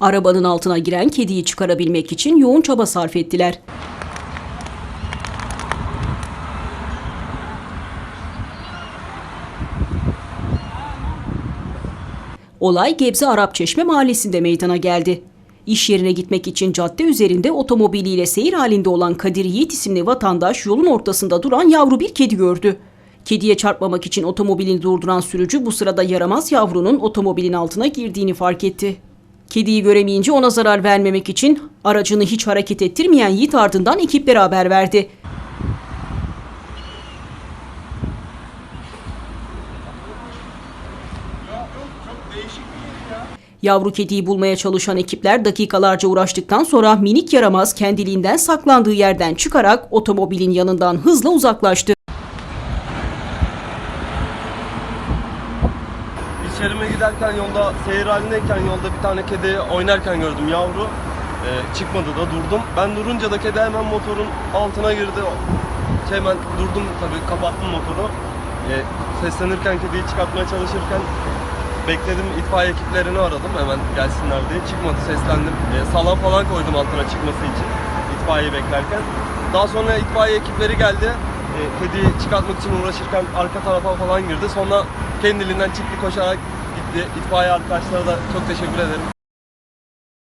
Arabanın altına giren kediyi çıkarabilmek için yoğun çaba sarf ettiler. Olay Gebze Arapçeşme mahallesinde meydana geldi. İş yerine gitmek için cadde üzerinde otomobiliyle seyir halinde olan Kadir Yiğit isimli vatandaş yolun ortasında duran yavru bir kedi gördü. Kediye çarpmamak için otomobilini durduran sürücü bu sırada yaramaz yavrunun otomobilin altına girdiğini fark etti. Kediyi göremeyince ona zarar vermemek için aracını hiç hareket ettirmeyen Yiğit ardından ekiplere haber verdi. Yavru kediyi bulmaya çalışan ekipler dakikalarca uğraştıktan sonra minik yaramaz kendiliğinden saklandığı yerden çıkarak otomobilin yanından hızla uzaklaştı. İş giderken yolda seyir halindeyken yolda bir tane kedi oynarken gördüm yavru. Ee, çıkmadı da durdum. Ben durunca da kedi hemen motorun altına girdi. Şey hemen durdum tabii kapattım motoru. Ee, seslenirken kediyi çıkartmaya çalışırken bekledim itfaiye ekiplerini aradım hemen gelsinler diye. Çıkmadı seslendim. Ee, salam falan koydum altına çıkması için itfaiye beklerken. Daha sonra itfaiye ekipleri geldi. Ee, kediyi çıkartmak için uğraşırken arka tarafa falan girdi. Sonra kendiliğinden çıktı koşarak gitti. İtfaiye arkadaşlara da çok teşekkür ederim.